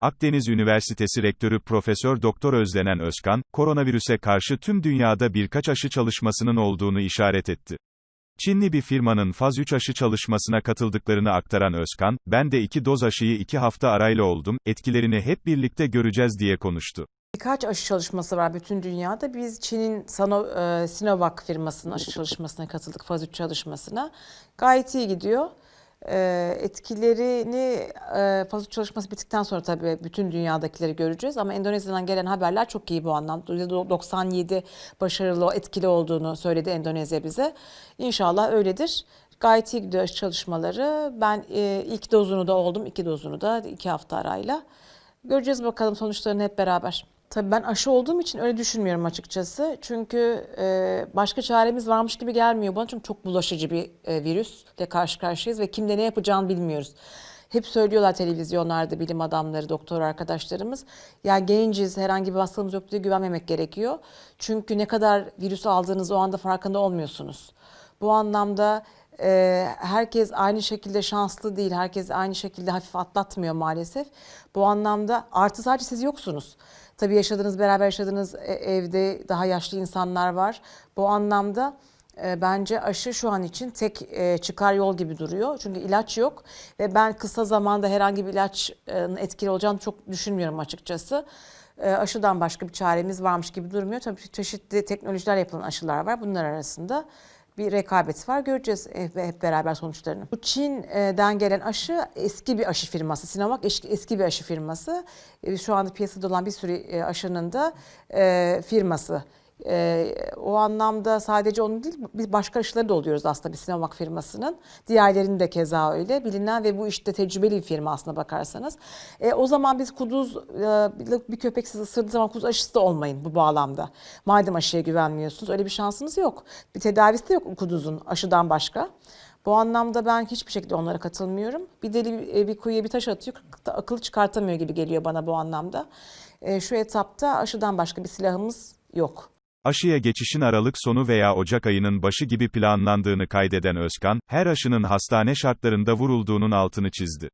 Akdeniz Üniversitesi Rektörü Profesör Doktor Özlenen Özkan, koronavirüse karşı tüm dünyada birkaç aşı çalışmasının olduğunu işaret etti. Çinli bir firmanın faz 3 aşı çalışmasına katıldıklarını aktaran Özkan, ben de iki doz aşıyı iki hafta arayla oldum, etkilerini hep birlikte göreceğiz diye konuştu. Birkaç aşı çalışması var bütün dünyada. Biz Çin'in Sano, e, Sinovac firmasının aşı çalışmasına katıldık, faz 3 çalışmasına. Gayet iyi gidiyor. E, etkilerini e, faz 3 çalışması bittikten sonra tabii bütün dünyadakileri göreceğiz. Ama Endonezya'dan gelen haberler çok iyi bu anlamda. %97 başarılı, etkili olduğunu söyledi Endonezya bize. İnşallah öyledir. Gayet iyi gidiyor çalışmaları. Ben e, ilk dozunu da oldum, iki dozunu da iki hafta arayla. Göreceğiz bakalım sonuçlarını hep beraber. Tabii ben aşı olduğum için öyle düşünmüyorum açıkçası. Çünkü e, başka çaremiz varmış gibi gelmiyor bana. Çünkü çok bulaşıcı bir e, virüsle karşı karşıyayız ve kimde ne yapacağını bilmiyoruz. Hep söylüyorlar televizyonlarda bilim adamları, doktor arkadaşlarımız. Ya genciz, herhangi bir hastalığımız yok diye güvenmemek gerekiyor. Çünkü ne kadar virüs aldığınız o anda farkında olmuyorsunuz. Bu anlamda e, herkes aynı şekilde şanslı değil, herkes aynı şekilde hafif atlatmıyor maalesef. Bu anlamda artı sadece siz yoksunuz. Tabii yaşadığınız, beraber yaşadığınız e- evde daha yaşlı insanlar var. Bu anlamda e, bence aşı şu an için tek e, çıkar yol gibi duruyor. Çünkü ilaç yok ve ben kısa zamanda herhangi bir ilaçın etkili olacağını çok düşünmüyorum açıkçası. E, aşıdan başka bir çaremiz varmış gibi durmuyor. Tabii çeşitli teknolojiler yapılan aşılar var. Bunlar arasında bir rekabet var. Göreceğiz hep hep beraber sonuçlarını. Bu Çin'den gelen aşı eski bir aşı firması. Sinovac eski, eski bir aşı firması. E, Şu anda piyasada olan bir sürü e, aşının da e, firması. E, o anlamda sadece onun değil, biz başka aşıları da oluyoruz aslında bir Sinovac firmasının. Diğerlerinin de keza öyle. Bilinen ve bu işte tecrübeli bir firma aslına bakarsanız. E, o zaman biz kuduz, e, bir köpek sizi ısırdığı zaman kuduz aşısı da olmayın bu bağlamda. Madem aşıya güvenmiyorsunuz öyle bir şansınız yok. Bir tedavisi de yok kuduzun aşıdan başka. Bu anlamda ben hiçbir şekilde onlara katılmıyorum. Bir deli e, bir kuyuya bir taş atıyor, akıl çıkartamıyor gibi geliyor bana bu anlamda. E, şu etapta aşıdan başka bir silahımız yok. Aşıya geçişin Aralık sonu veya Ocak ayının başı gibi planlandığını kaydeden Özkan, her aşının hastane şartlarında vurulduğunun altını çizdi.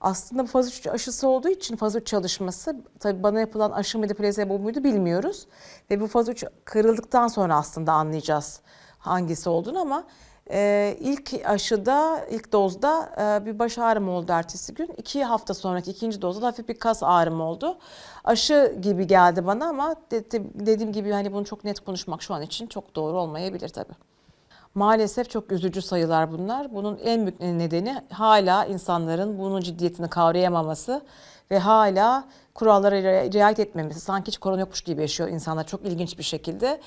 Aslında faz 3 aşısı olduğu için faz 3 çalışması tabii bana yapılan aşı mıydı plasebo muydu bilmiyoruz. Ve bu faz 3 kırıldıktan sonra aslında anlayacağız hangisi olduğunu ama e, ilk aşıda, ilk dozda e, bir baş ağrım oldu ertesi gün. İki hafta sonraki ikinci dozda da hafif bir kas ağrım oldu. Aşı gibi geldi bana ama de- de- dediğim gibi hani bunu çok net konuşmak şu an için çok doğru olmayabilir tabii. Maalesef çok üzücü sayılar bunlar. Bunun en büyük nedeni hala insanların bunun ciddiyetini kavrayamaması ve hala kurallara ria- riayet etmemesi. Sanki hiç korona yokmuş gibi yaşıyor insanlar çok ilginç bir şekilde.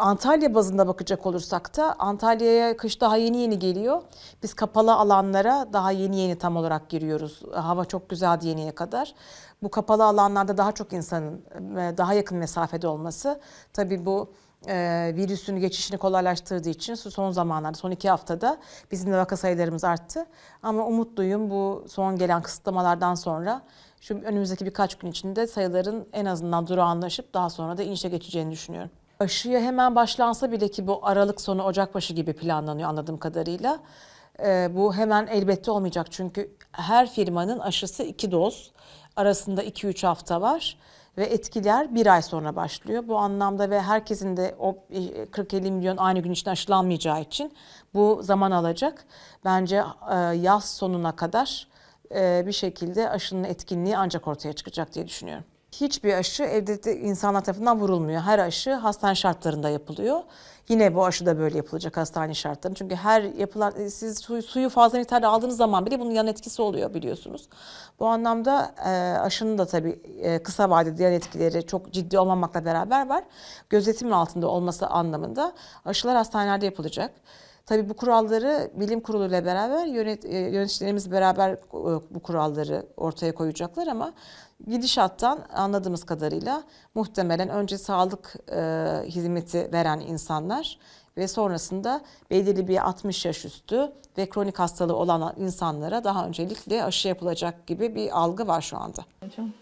Antalya bazında bakacak olursak da Antalya'ya kış daha yeni yeni geliyor. Biz kapalı alanlara daha yeni yeni tam olarak giriyoruz. Hava çok güzeldi yeniye kadar. Bu kapalı alanlarda daha çok insanın e, daha yakın mesafede olması tabii bu e, virüsün geçişini kolaylaştırdığı için son zamanlarda, son iki haftada bizim de vaka sayılarımız arttı. Ama umutluyum bu son gelen kısıtlamalardan sonra şu önümüzdeki birkaç gün içinde sayıların en azından durağanlaşıp daha sonra da inişe geçeceğini düşünüyorum. Aşıya hemen başlansa bile ki bu Aralık sonu Ocak başı gibi planlanıyor anladığım kadarıyla. e, bu hemen elbette olmayacak çünkü her firmanın aşısı iki doz arasında 2-3 hafta var ve etkiler bir ay sonra başlıyor. Bu anlamda ve herkesin de o e, 40-50 milyon aynı gün içinde aşılanmayacağı için bu zaman alacak. Bence e, yaz sonuna kadar e, bir şekilde aşının etkinliği ancak ortaya çıkacak diye düşünüyorum. Hiçbir aşı evde de insanlar tarafından vurulmuyor. Her aşı hastane şartlarında yapılıyor. Yine bu aşı da böyle yapılacak hastane şartlarında. Çünkü her yapılan, e, siz suyu, fazla miktarda aldığınız zaman bile bunun yan etkisi oluyor biliyorsunuz. Bu anlamda e, aşının da tabii e, kısa vadede yan etkileri çok ciddi olmamakla beraber var. Gözetimin altında olması anlamında aşılar hastanelerde yapılacak. Tabii bu kuralları bilim kurulu ile beraber yönet, e, yöneticilerimiz beraber e, bu kuralları ortaya koyacaklar ama gidişattan anladığımız kadarıyla muhtemelen önce sağlık e, hizmeti veren insanlar ve sonrasında belirli bir 60 yaş üstü ve kronik hastalığı olan insanlara daha öncelikle aşı yapılacak gibi bir algı var şu anda. Hocam.